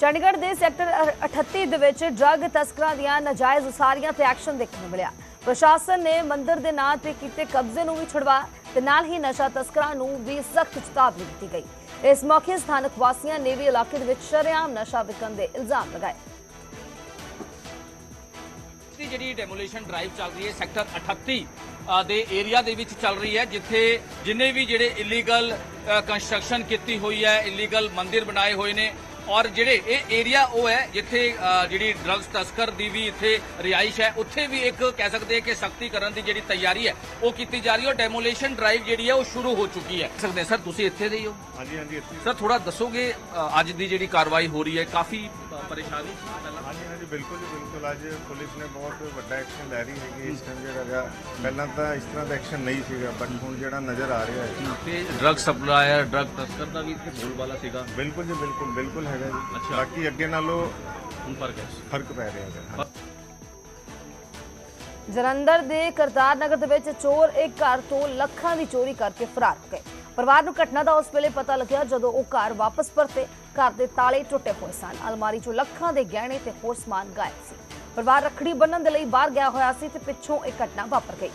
ਚੰਡੀਗੜ੍ਹ ਦੇ ਸੈਕਟਰ 38 ਦੇ ਵਿੱਚ ਡਰੱਗ ਤਸਕਰਾਂ ਦੀਆਂ ਨਾਜਾਇਜ਼ ਉਸਾਰੀਆਂ ਤੇ ਐਕਸ਼ਨ ਦੇਖਣ ਨੂੰ ਮਿਲਿਆ। ਪ੍ਰਸ਼ਾਸਨ ਨੇ ਮੰਦਿਰ ਦੇ ਨਾਂ ਤੇ ਕੀਤੇ ਕਬਜ਼ੇ ਨੂੰ ਵੀ ਛੁਡਵਾ ਤੇ ਨਾਲ ਹੀ ਨਸ਼ਾ ਤਸਕਰਾਂ ਨੂੰ ਵੀ ਸਖਤ ਚੇਤਾਵਨੀ ਦਿੱਤੀ ਗਈ। ਇਸ ਮੌਕੇ ਸਥਾਨਕ ਵਾਸੀਆਂ ਨੇ ਵੀ ਇਲਾਕੇ ਦੇ ਵਿੱਚ ਸ਼ਰੇਆਮ ਨਸ਼ਾ ਵਿਕਣ ਦੇ ਇਲਜ਼ਾਮ ਲਗਾਏ। ਦੀ ਜਿਹੜੀ ਡੈਮੋਲੀਸ਼ਨ ਡਰਾਈਵ ਚੱਲ ਰਹੀ ਹੈ, ਸੈਕਟਰ 38 ਦੇ ਏਰੀਆ ਦੇ ਵਿੱਚ ਚੱਲ ਰਹੀ ਹੈ, ਜਿੱਥੇ ਜਿੰਨੇ ਵੀ ਜਿਹੜੇ ਇਲੀਗਲ ਕੰਸਟਰਕਸ਼ਨ ਕੀਤੀ ਹੋਈ ਹੈ ਇਲੀਗਲ ਮੰਦਿਰ ਬਣਾਏ ਹੋਏ ਨੇ ਔਰ ਜਿਹੜੇ ਇਹ ਏਰੀਆ ਉਹ ਹੈ ਜਿੱਥੇ ਜਿਹੜੀ ਡਰੱਗਸ ਤਸਕਰ ਦੀ ਵੀ ਇੱਥੇ ਰਿਹਾਇਸ਼ ਹੈ ਉੱਥੇ ਵੀ ਇੱਕ ਕਹਿ ਸਕਦੇ ਹਾਂ ਕਿ ਸਖਤੀ ਕਰਨ ਦੀ ਜਿਹੜੀ ਤਿਆਰੀ ਹੈ ਉਹ ਕੀਤੀ ਜਾ ਰਹੀ ਹੈ ਡੈਮੋਲੀਸ਼ਨ ਡਰਾਈਵ ਜਿਹੜੀ ਹੈ ਉਹ ਸ਼ੁਰੂ ਹੋ ਚੁੱਕੀ ਹੈ। ਸਕਦੇ ਸਰ ਤੁਸੀਂ ਇੱਥੇ ਦੇ ਹੀ ਹੋ? ਹਾਂਜੀ ਹਾਂਜੀ ਇੱਥੇ ਸਰ ਥੋੜਾ ਦੱਸੋਗੇ ਅੱਜ ਦੀ ਜਿਹੜੀ ਕਾਰਵਾਈ ਹੋ ਰਹੀ ਹੈ ਕਾਫੀ ਪਰੇਸ਼ਾਨੀ ਪਹਿਲਾਂ? ਹਾਂਜੀ ਹਾਂਜੀ ਬਿਲਕੁਲ ਜੀ ਬਿਲਕੁਲ। ਅੱਜ ਪੁਲਿਸ ਨੇ ਬਹੁਤ ਵੱਡਾ ਐਕਸ਼ਨ ਲੈ ਰਹੀ ਹੈਗੀ ਇਸ ਟਾਈਮ ਜਿਹੜਾ ਹੈਗਾ। ਪਹਿਲਾਂ ਤਾਂ ਇਸ ਤਰ੍ਹਾਂ ਦਾ ਐਕਸ਼ਨ ਨਹੀਂ ਸੀਗਾ ਬਟ ਹੁਣ ਜਿਹੜਾ ਨਜ਼ਰ ਆ ਰਿਹਾ ਹੈ। ਤੇ ਡਰੱਗ ਸਪਲਾਇਰ ਡਰੱਗ ਤਸਕਰ ਦਾ ਵੀ ਇੱਥੇ ਬੋਲਬਾਲਾ ਸੀਗਾ। ਬਿਲਕੁਲ ਜੀ ਬਿਲਕੁਲ ਬਿਲਕੁਲ ਹੈਗਾ ਜੀ। ਅੱਛਾ। ਬਾਕੀ ਅੱਗੇ ਨਾਲੋਂ ਹੁਣ ਫ਼ਰਕ ਹੈ। ਫ਼ਰਕ ਪੈ ਰਿਹਾ ਹੈਗਾ ਜਲੰਧਰ ਦੇ ਕਰਤਾਰ ਨਗਰ ਦੇ ਵਿੱਚ ਚੋਰ ਇੱਕ ਘਰ ਤੋਂ ਲੱਖਾਂ ਦੀ ਚੋਰੀ ਕਰਕੇ ਫਰਾਰ ਹੋ ਗਏ। ਪਰਿਵਾਰ ਨੂੰ ਘਟਨਾ ਦਾ ਉਸ ਵੇਲੇ ਪਤਾ ਲੱਗਿਆ ਜਦੋਂ ਉਹ ਘਰ ਵਾਪਸ ਪਰਤੇ। ਘਰ ਦੇ ਤਾਲੇ ਟੁੱਟੇ ਹੋਏ ਸਨ। ਅਲਮਾਰੀ ਚੋਂ ਲੱਖਾਂ ਦੇ ਗਹਿਣੇ ਤੇ ਹੋਰ ਸਮਾਨ ਗਾਇਬ ਸੀ। ਪਰਿਵਾਰ ਰੱਖੜੀ ਬੰਨਣ ਦੇ ਲਈ ਬਾਹਰ ਗਿਆ ਹੋਇਆ ਸੀ ਤੇ ਪਿੱਛੋਂ ਇਹ ਘਟਨਾ ਵਾਪਰ ਗਈ।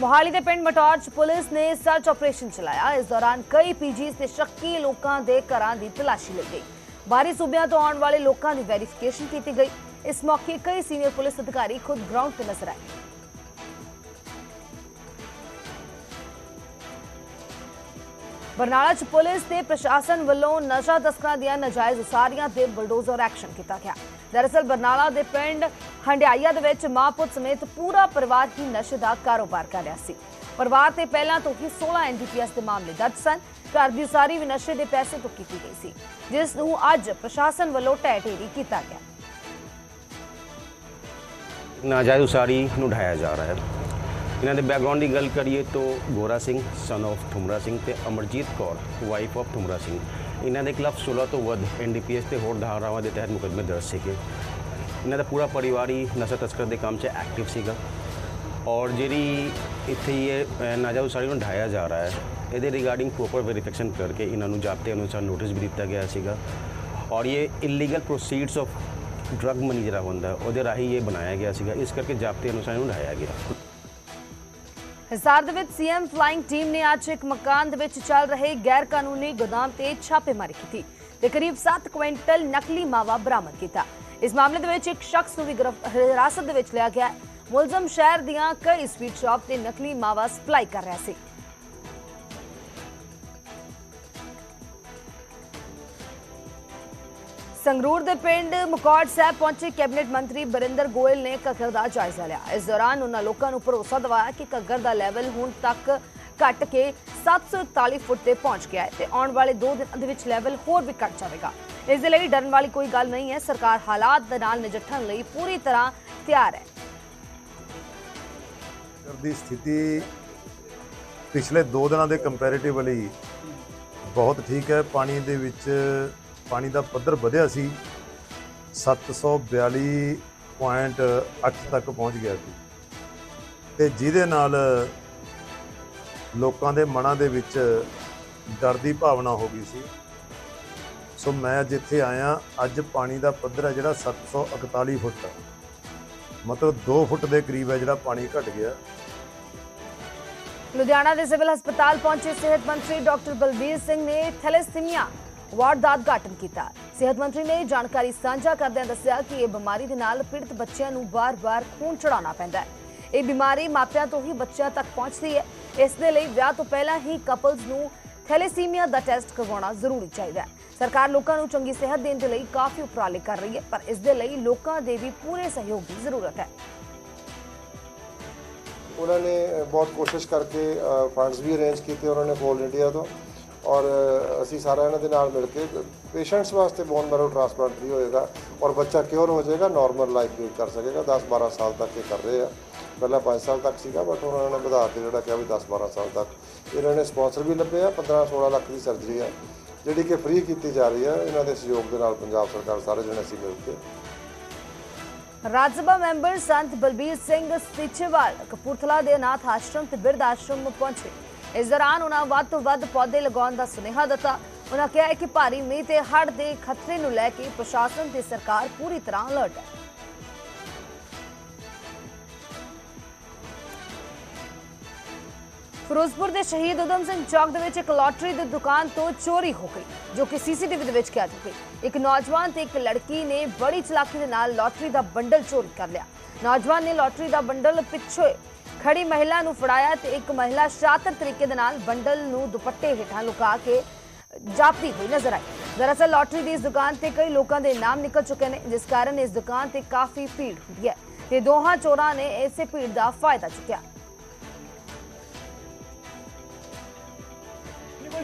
ਮੋਹਾਲੀ ਦੇ ਪਿੰਡ ਮਟੌਰ 'ਚ ਪੁਲਿਸ ਨੇ ਸਰਚ ਆਪਰੇਸ਼ਨ ਚਲਾਇਆ। ਇਸ ਦੌਰਾਨ ਕਈ ਪੀਜੀਸ ਤੇ ਸ਼ੱਕੀ ਲੋਕਾਂ ਦੇ ਘਰਾਂ ਦੀ ਤਲਾਸ਼ੀ ਲਈ ਗਈ। ਬਾਹਰੀ ਸੂਬਿਆਂ ਤੋਂ ਆਉਣ ਵਾਲੇ ਲੋਕਾਂ ਦੀ ਵੈਰੀਫਿਕੇਸ਼ਨ ਕੀਤੀ ਗਈ। ਇਸ ਮੌਕੇ ਕਈ ਸੀਨੀਅਰ ਪੁਲਿਸ ਅਧਿਕਾਰੀ ਖੁਦ ਗਰਾਊਂਡ ਤੇ ਨਜ਼ਰ ਆਏ। ਬਰਨਾਲਾ 'ਚ ਪੁਲਿਸ ਤੇ ਪ੍ਰਸ਼ਾਸਨ ਵੱਲੋਂ ਨਸ਼ਾ ਤਸਕਰਾਂ ਦੀਆਂ ਨਾਜਾਇਜ਼ ਉਸਾਰੀਆਂ ਤੇ ਬਲਡੋਜ਼ਰ ਐਕਸ਼ਨ ਕੀਤਾ ਗਿਆ। ਦਰਅਸਲ ਬਰਨਾਲਾ ਦੇ ਪਿੰਡ ਹੰਡਿਆਈਆ ਦੇ ਵਿੱਚ ਮਾਂ ਪੁੱਤ ਸਮੇਤ ਪੂਰਾ ਪਰਿਵਾਰ ਹੀ ਨਸ਼ੇ ਦਾ ਕਾਰੋਬਾਰ ਕਰ ਰਿਹਾ ਸੀ। ਪਰਿਵਾਰ ਤੇ ਪਹਿਲਾਂ ਤੋਂ ਹੀ 16 ਐਨਡੀਪੀਐਸ ਦੇ ਮਾਮਲੇ ਦਰਜ ਸਨ। ਘਰ ਦੀ ਉਸਾਰੀ ਵੀ ਨਸ਼ੇ ਦੇ ਪੈਸੇ ਤੋਂ ਕੀਤੀ ਗਈ ਸੀ, ਜਿਸ ਨੂੰ ਅੱਜ ਪ੍ਰਸ਼ਾਸਨ ਵੱਲੋਂ ਢਹਿ ਢੇਰੀ ਕੀਤਾ ਗਿਆ। ਨਾਜਾਇਜ਼ ਉਸਾਰੀ ਨੂੰ ਢਾਇਆ ਜਾ ਰਿਹਾ ਹੈ। ਇਹਨਾਂ ਦੇ ਬੈਕਗ੍ਰਾਉਂਡ ਦੀ ਗੱਲ ਕਰੀਏ ਤਾਂ ਗੋਰਾ ਸਿੰਘ ਸਨ of ਠੁਮਰਾ ਸਿੰਘ ਤੇ ਅਮਰਜੀਤ ਕੌਰ ਵਾਈਫ of ਠੁਮਰਾ ਸਿੰਘ। ਇਹਨਾਂ ਦੇ ਖਿਲਾਫ 16 ਤੋਂ ਵੱਧ ਐਨਡੀਪੀਐਸ ਤੇ ਹੋਰ ਧਾਰਾਵਾਂ ਦੇ ਤਹਿਤ ਮੁਕੱਦਮੇ ਦਰਜ ਸੀਗੇ। ਇਹਨਾਂ ਦਾ ਪੂਰਾ ਪਰਿਵਾਰ ਹੀ ਨਸ਼ਾ ਤਸਕਰ ਦੇ ਕੰਮ 'ਚ ਐਕਟਿਵ ਸੀਗਾ। ਔਰ ਜਿਹੜੀ ਇੱਥੇ ਇਹ ਅ, ਨਾਜਾਇਜ਼ ਉਸਾਰੀ ਨੂੰ ਢਾਇਆ ਜਾ ਰਿਹਾ ਹੈ ਇਹਦੇ ਰਿਗਾਰਡਿੰਗ ਪ੍ਰੋਪਰ ਵੈਰੀਫਿਕੇਸ਼ਨ ਕਰਕੇ ਇਹਨਾਂ ਨੂੰ ਜਾਬਤੇ ਅਨੁਸਾਰ ਨੋਟਿਸ ਵੀ ਦਿੱਤਾ ਗਿਆ ਸੀਗਾ। ਔਰ ਇਹ illegal proceeds of drug money ਜਿਹੜਾ ਹੁੰਦਾ ਉਹਦੇ ਰਾਹੀਂ ਇਹ ਬਣਾਇਆ ਗਿਆ ਸੀਗਾ। ਇਸ ਕਰਕੇ ਜਾਬਤੇ ਅਨੁਸਾਰ ਇਹਨੂੰ ਢਾਇਆ ਗਿਆ। ਹਿਸਾਰ ਦੇ ਵਿੱਚ ਸੀਐਮ ਫਲਾਈਂਗ ਟੀਮ ਨੇ ਅੱਜ ਇੱਕ ਮਕਾਨ ਦੇ ਵਿੱਚ ਚੱਲ ਰਹੇ ਗੈਰ ਕਾਨੂੰਨੀ ਗੋਦਾਮ ਤੇ ਛਾਪੇਮਾਰੀ ਕੀਤੀ। ਤੇ ਕਰੀਬ 7 ਕੁਇੰਟਲ ਨਕਲੀ ਮਾਵਾ ਬਰਾਮਦ ਕੀਤਾ। ਇਸ ਮਾਮਲੇ ਦੇ ਵਿੱਚ ਇੱਕ ਸ਼ਖਸ ਨੂੰ ਵੀ ਹਿਰਾਸਤ ਦੇ ਵਿੱਚ ਲਿਆ ਗਿਆ ਹੈ। ਮੁਲਜ਼ਮ ਸ਼ਹਿਰ ਦੀਆਂ ਕਈ ਸਵੀਟ ਸ਼ਾਪ ਤੇ ਨਕਲੀ ਮਾਵਾ ਸਪਲਾਈ ਕਰ ਰਿਹਾ ਸੀ। ਸੰਗਰੂਰ ਦੇ ਪਿੰਡ ਮਕੌੜ ਸਾਹਿਬ ਪਹੁੰਚੇ ਕੈਬਨਿਟ ਮੰਤਰੀ ਬਰਿੰਦਰ ਗੋਇਲ ਨੇ ਘੱਗਰ ਦਾ ਜਾਇਜ਼ਾ ਲਿਆ। ਇਸ ਦੌਰਾਨ ਉਹਨਾਂ ਲੋਕਾਂ ਨੂੰ ਭਰੋਸਾ ਦਿਵਾਇਆ ਕਿ ਘੱਗਰ ਦਾ ਲੈਵਲ ਹੁਣ ਤੱਕ ਘਟ ਕੇ 741 ਫੁੱਟ ਤੇ ਪਹੁੰਚ ਗਿਆ ਹੈ ਤੇ ਆਉਣ ਵਾਲੇ 2 ਦਿਨਾਂ ਦੇ ਵਿੱਚ ਲੈਵਲ ਹੋਰ ਵੀ ਘਟ ਜਾਵੇਗਾ। ਇਸ ਦੇ ਲਈ ਡਰਨ ਵਾਲੀ ਕੋਈ ਗੱਲ ਨਹੀਂ ਹੈ। ਸਰਕਾਰ ਹਾਲਾਤ ਦੇ ਨਾਲ ਨਜਿੱਠਣ ਲਈ ਪੂਰੀ ਤਰ੍ਹਾਂ ਤਿਆਰ ਹੈ। ਦੀ ਸਥਿਤੀ ਪਿਛਲੇ 2 ਦਿਨਾਂ ਦੇ ਕੰਪੈਰੀਟਿਵਲੀ ਬਹੁਤ ਠੀਕ ਹੈ। ਪਾਣੀ ਦੇ ਵਿੱਚ ਪਾਣੀ ਦਾ ਪੱਧਰ ਵਧਿਆ ਸੀ। 742.8 ਤੱਕ ਪਹੁੰਚ ਗਿਆ ਸੀ। ਤੇ ਜਿਹਦੇ ਨਾਲ ਲੋਕਾਂ ਦੇ ਮਨਾਂ ਦੇ ਵਿੱਚ ਡਰ ਦੀ ਭਾਵਨਾ ਹੋ ਗਈ ਸੀ। ਸੋ ਮੈਂ ਜਿੱਥੇ ਆਇਆ, ਅੱਜ ਪਾਣੀ ਦਾ ਪੱਧਰ ਹੈ ਜਿਹੜਾ 741 ਫੁੱਟ ਹੈ। ਮਤਲਬ 2 ਫੁੱਟ ਦੇ ਕਰੀਬ ਹੈ ਜਿਹੜਾ ਪਾਣੀ ਘਟ ਗਿਆ। ਲੁਧਿਆਣਾ ਦੇ ਸਿਵਲ ਹਸਪਤਾਲ ਪਹੁੰਚੇ ਸਿਹਤ ਮੰਤਰੀ ਡਾਕਟਰ ਬਲਬੀਰ ਸਿੰਘ ਨੇ ਥੈਲੇਸੀਮੀਆ ਵਾਰਡ ਦਾ ਉਦਘਾਟਨ ਕੀਤਾ। ਸਿਹਤ ਮੰਤਰੀ ਨੇ ਜਾਣਕਾਰੀ ਸਾਂਝਾ ਕਰਦਿਆਂ ਦੱਸਿਆ ਕਿ ਇਹ ਬਿਮਾਰੀ ਦੇ ਨਾਲ ਪੀੜਤ ਬੱਚਿਆਂ ਨੂੰ ਬਾਰ-ਬਾਰ ਖੂਨ ਚੜਾਉਣਾ ਪੈਂਦਾ ਹੈ। ਇਹ ਬਿਮਾਰੀ ਮਾਪਿਆਂ ਤੋਂ ਹੀ ਬੱਚਿਆਂ ਤੱਕ ਪਹੁੰਚਦੀ ਹੈ। ਇਸ ਦੇ ਲਈ ਵਿਆਹ ਤੋਂ ਪਹਿਲਾਂ ਹੀ ਕਪਲਸ ਨੂੰ ਥੈਲੇਸੀਮੀਆ ਦਾ ਟੈਸਟ ਕਰਵਾਉਣਾ ਜ਼ਰੂਰੀ ਚਾਹੀਦਾ ਹੈ। ਸਰਕਾਰ ਲੋਕਾਂ ਨੂੰ ਚੰਗੀ ਸਿਹਤ ਦੇਣ ਦੇ ਲਈ ਕਾਫੀ ਉਪਰਾਲੇ ਕਰ ਰਹੀ ਹੈ, ਪਰ ਇਸ ਦੇ ਲਈ ਲੋਕਾਂ ਦੇ ਵੀ ਪੂਰੇ ਸਹਿਯੋਗ ਦੀ ਜ਼ਰੂਰਤ ਹੈ। ਉਹਨਾਂ ਨੇ ਬਹੁਤ ਕੋਸ਼ਿਸ਼ ਕਰਕੇ ਫੰਡਸ ਵੀ ਅਰੇਂਜ ਕੀਤੇ ਉਹਨਾਂ ਨੇ ਕੋਲ ਇੰਡੀਆ ਤੋਂ। ਔਰ ਅਸੀਂ ਸਾਰਾ ਇਹਨਾਂ ਦੇ ਨਾਲ ਮਿਲ ਕੇ ਪੇਸ਼ੈਂਟਸ ਵਾਸਤੇ ਬੋਨ ਮੈਰੋ ਟ੍ਰਾਂਸਪਲਾਂਟ ਵੀ ਹੋਏਗਾ, ਔਰ ਬੱਚਾ ਕਿਉਰ ਹੋ ਜਾਏਗਾ ਨਾਰਮਲ ਲਾਈਫ ਲੀਡ ਕਰ ਸਕੇਗਾ 10 12 ਸਾਲ ਤੱਕ ਇਹ ਕਰ ਰਹੇ ਆ। ਪਹਿਲਾਂ 5 ਸਾਲ ਤੱਕ ਸੀਗਾ ਬਟ ਹੁਣ ਉਹਨਾਂ ਨੇ ਵਧਾ ਕੇ ਜਿਹੜਾ ਕਿਹਾ ਵੀ 10 12 ਸਾਲ ਤੱਕ। ਇਹਨਾਂ ਨੇ ਸਪਾਂਸਰ ਵੀ ਲੱਭੇ ਆ 15 16 ਲੱਖ ਦੀ ਸਰਜਰੀ ਆ, ਜਿਹੜੀ ਕਿ ਫ੍ਰੀ ਕੀਤੀ ਜਾ ਰਹੀ ਆ। ਇਹਨਾਂ ਦੇ ਸਹਿਯੋਗ ਦੇ ਨਾਲ ਪੰਜਾਬ ਸਰਕਾਰ ਸਾਰੇ ਜਣੇ ਅਸੀਂ ਮਿਲ ਕੇ ਰਾਜ ਸਭਾ ਮੈਂਬਰ ਸੰਤ ਬਲਬੀਰ ਸਿੰਘ ਸਿੱਚੇਵਾਲ ਕਪੂਰਥਲਾ ਦੇ ਅਨਾਥ ਆਸ਼ਰਮ ਤੇ ਬਿਰਧ ਆਸ਼ਰਮ ਪਹੁੰਚੇ। ਇਸ ਦੌਰਾਨ ਉਹਨਾਂ ਵੱਧ ਤੋਂ ਵੱਧ ਪੌਦੇ ਲਗਾਉਣ ਦਾ ਸੁਨੇਹਾ ਦਿੱਤਾ। ਉਹਨਾਂ ਕਿਹਾ ਕਿ ਭਾਰੀ ਮੀਂਹ ਤੇ ਹੜ੍ਹ ਦੇ ਖਤਰੇ ਨੂੰ ਲੈ ਕੇ ਪ੍ਰਸ਼ਾਸਨ ਤੇ ਸਰਕਾਰ ਪੂਰੀ ਤਰ੍ਹਾਂ ਅਲਰਟ ਹੈ। ਫਿਰੋਜ਼ਪੁਰ ਦੇ ਸ਼ਹੀਦ ਉਦਮ ਸਿੰਘ ਚੌਕ ਦੇ ਵਿੱਚ ਇੱਕ ਲੋਟਰੀ ਦੀ ਦੁਕਾਨ ਤੋਂ ਚੋਰੀ ਹੋ ਗਈ, ਜੋ ਕਿ ਸੀਸੀਟੀਵੀ ਦੇ ਵਿੱਚ ਕੈਦ ਹੋ। ਗਈ ਇੱਕ ਨੌਜਵਾਨ ਤੇ ਇੱਕ ਲੜਕੀ ਨੇ ਬੜੀ ਚਲਾਕੀ ਦੇ ਨਾਲ ਲੋਟਰੀ ਦਾ ਬੰਡਲ ਚੋਰੀ ਕਰ ਲਿਆ। ਨੌਜਵਾਨ ਨੇ ਲੋਟਰੀ ਦਾ ਬੰਡਲ ਪਿੱਛੇ ਖੜੀ ਮਹਿਲਾ ਨੂੰ ਫੜਾਇਆ ਤੇ ਇੱਕ ਮਹਿਲਾ ਸ਼ਾਤਰ ਤਰੀਕੇ ਦੇ ਨਾਲ ਬੰਡਲ ਨੂੰ ਦੁਪੱਟੇ ਹੇਠਾਂ ਲੁਕਾ ਕੇ ਜਾਪਦੀ ਹੋਈ ਨਜ਼ਰ ਆਈ। ਦਰਅਸਲ, ਲੋਟਰੀ ਦੀ ਇਸ ਦੁਕਾਨ ਤੇ ਕਈ ਲੋਕਾਂ ਦੇ ਨਾਮ ਨਿਕਲ ਚੁੱਕੇ ਨੇ, ਜਿਸ ਕਾਰਨ ਇਸ ਦੁਕਾਨ ਤੇ ਕਾਫੀ ਭੀੜ ਹੁੰਦੀ ਹੈ ਤੇ ਦੋਹਾਂ ਚੋਰਾਂ ਨੇ ਇਸੇ ਭੀੜ ਦਾ ਫਾਇਦਾ ਚੁੱਕਿਆ।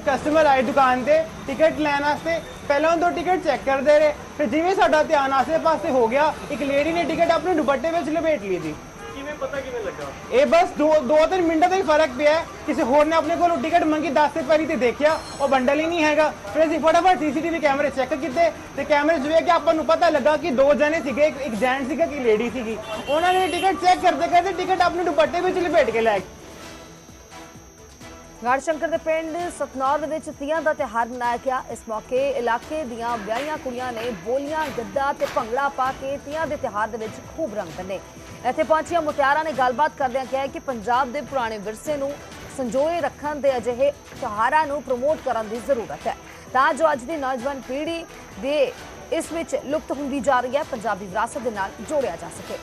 ਕਸਟਮਰ ਆਏ ਦੁਕਾਨ ਤੇ ਟਿਕਟ ਲੈਣ ਵਾਸਤੇ। ਪਹਿਲਾਂ ਉਹ ਦੋ ਟਿਕਟ ਚੈੱਕ ਕਰਦੇ ਰਹੇ। ਫਿਰ ਜਿਵੇਂ ਸਾਡਾ ਧਿਆਨ ਆਸੇ ਪਾਸੇ ਹੋ ਗਿਆ ਇੱਕ ਲੇਡੀ ਨੇ ਟਿਕਟ ਆਪਣੇ ਦੁਪੱਟੇ ਵਿੱਚ ਲਪੇਟ ਲਈ ਸੀ। ਕਿਵੇਂ ਪਤਾ ਕਿਵੇਂ ਲੱਗਾ? ਇਹ ਬਸ ਦੋ ਦੋ ਤਿੰਨ ਮਿੰਟਾਂ ਦਾ ਹੀ ਫ਼ਰਕ ਪਿਆ। ਕਿਸੇ ਹੋਰ ਨੇ ਆਪਣੇ ਕੋਲੋਂ ਟਿਕਟ ਮੰਗੀ 10 ਤੇ ਪੈਰੀ ਤੇ ਦੇਖਿਆ ਉਹ ਬੰਡਲ ਹੀ ਨਹੀਂ ਹੈਗਾ। ਫਿਰ ਅਸੀਂ ਫਟਾਫਟ ਸੀਸੀਟੀਵੀ ਕੈਮਰੇ ਚੈੱਕ ਕੀਤੇ ਤੇ ਕੈਮਰੇ 'ਚ ਵੇਖ ਕੇ ਆਪਾਂ ਨੂੰ ਪਤਾ ਲੱਗਾ ਕਿ ਦੋ ਜਣੇ ਸੀਗੇ ਇੱਕ- ਇੱਕ ਜੈਂਟ ਸੀਗਾ ਕਿ ਲੇਡੀ ਸੀਗੀ। ਉਹਨਾਂ ਨੇ ਟਿਕਟ ਚੈੱਕ ਕਰਦੇ ਕਰਦੇ ਟਿਕਟ ਆਪਣੇ ਦੁਪੱਟੇ ਵਿੱਚ ਲਪੇਟ ਕੇ ਲੈ ਗਏ। ਗੜਸ਼ੰਕਰ ਦੇ ਪਿੰਡ ਸਤਨੌਰ ਦੇ ਵਿੱਚ ਤੀਆਂ ਦਾ ਤਿਹਾਰ ਮਨਾਇਆ ਗਿਆ। ਇਸ ਮੌਕੇ ਇਲਾਕੇ ਦੀਆਂ ਵਿਆਹੀਆਂ ਕੁੜੀਆਂ ਨੇ ਬੋਲੀਆਂ, ਗੱਦਾ ਤੇ ਭੰਗੜਾ ਪਾ ਕੇ ਤੀਆਂ ਦੇ ਤਿਹਾਰ ਦੇ ਵਿੱਚ ਖੂਬ ਰੰਗ ਬੰਨੇ। ਇੱਥੇ ਪਹੁੰਚੀਆਂ ਮੁਟਿਆਰਾਂ ਨੇ ਗੱਲਬਾਤ ਕਰਦਿਆਂ ਕਿਹਾ ਕਿ ਪੰਜਾਬ ਦੇ ਪੁਰਾਣੇ ਵਿਰਸੇ ਨੂੰ ਸੰਜੋਏ ਰੱਖਣ ਦੇ ਅਜਿਹੇ ਤਿਉਹਾਰਾਂ ਨੂੰ ਪ੍ਰਮੋਟ ਕਰਨ ਦੀ ਜ਼ਰੂਰਤ ਹੈ। ਤਾਂ ਜੋ ਅੱਜ ਦੀ ਨੌਜਵਾਨ ਪੀੜ੍ਹੀ ਦੇ ਇਸ ਵਿੱਚ ਲੁਪਤ ਹੁੰਦੀ ਜਾ ਰਹੀ ਹੈ, ਪੰਜਾਬੀ ਵਿਰਾਸਤ ਦੇ ਨਾਲ ਜੋੜਿਆ ਜਾ ਸਕੇ।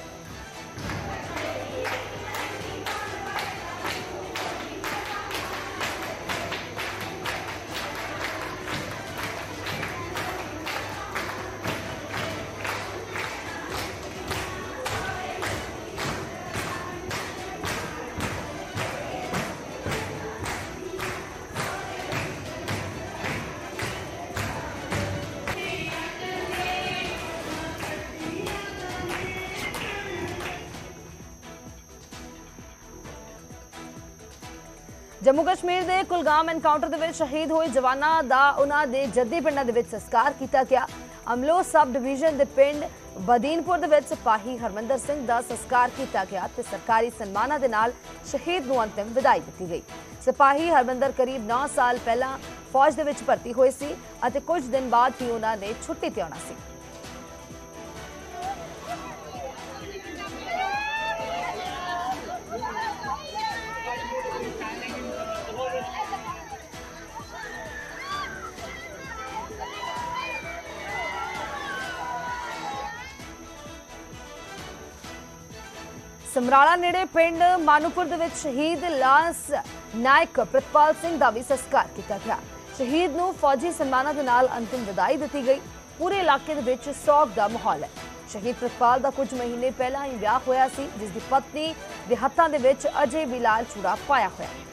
ਜੰਮੂ ਕਸ਼ਮੀਰ ਦੇ ਕੁਲਗਾਮ ਐਨਕਾਊਂਟਰ ਦੇ ਵਿੱਚ ਸ਼ਹੀਦ ਹੋਏ ਜਵਾਨਾਂ ਦਾ ਉਹਨਾਂ ਦੇ ਜੱਦੀ ਪਿੰਡਾਂ ਦੇ ਵਿੱਚ ਸੰਸਕਾਰ ਕੀਤਾ ਗਿਆ। ਅਮਲੋ ਸਬ ਡਿਵੀਜ਼ਨ ਦੇ ਪਿੰਡ ਬਦੀਨਪੁਰ ਦੇ ਵਿੱਚ ਸਿਪਾਹੀ ਹਰਮੰਦਰ ਸਿੰਘ ਦਾ ਸੰਸਕਾਰ ਕੀਤਾ ਗਿਆ ਤੇ ਸਰਕਾਰੀ ਸਨਮਾਨਾਂ ਦੇ ਨਾਲ ਸ਼ਹੀਦ ਨੂੰ ਅੰਤਿਮ ਵਿਦਾਈ ਦਿੱਤੀ ਗਈ। ਸਿਪਾਹੀ ਹਰਮੰਦਰ ਕਰੀਬ 9 ਸਾਲ ਪਹਿਲਾਂ ਫੌਜ ਦੇ ਵਿੱਚ ਭਰਤੀ ਹੋਏ ਸੀ ਅਤੇ ਕੁਝ ਦਿਨ ਬਾਅਦ ਹੀ ਉਹਨਾਂ ਨੇ ਛੁੱਟੀ ਤੇ ਆਉਣਾ ਸੀ। ਸਮਰਾਲਾ ਨੇੜੇ ਪਿੰਡ ਮਾਨੂਪੁਰ ਦੇ ਵਿੱਚ ਸ਼ਹੀਦ ਲਾਂਸ ਨਾਇਕ ਪ੍ਰਿਤਪਾਲ ਸਿੰਘ ਦਾ ਵੀ ਸੰਸਕਾਰ ਕੀਤਾ ਗਿਆ। ਸ਼ਹੀਦ ਨੂੰ ਫੌਜੀ ਸਨਮਾਨਾਂ ਦੇ ਨਾਲ ਅੰਤਿਮ ਵਿਦਾਈ ਦਿੱਤੀ ਗਈ। ਪੂਰੇ ਇਲਾਕੇ ਦੇ ਵਿੱਚ ਸੋਗ ਦਾ ਮਾਹੌਲ ਹੈ। ਸ਼ਹੀਦ ਪ੍ਰਤਪਾਲ ਦਾ ਕੁਝ ਮਹੀਨੇ ਪਹਿਲਾਂ ਹੀ ਵਿਆਹ ਹੋਇਆ ਸੀ, ਜਿਸ ਦੀ ਪਤਨੀ ਦੇ ਹੱਥਾਂ ਦੇ ਵਿੱਚ ਅਜੇ ਵੀ ਲਾਲ ਚੂੜਾ ਪਾਇਆ ਹੋਇਆ ਹੈ।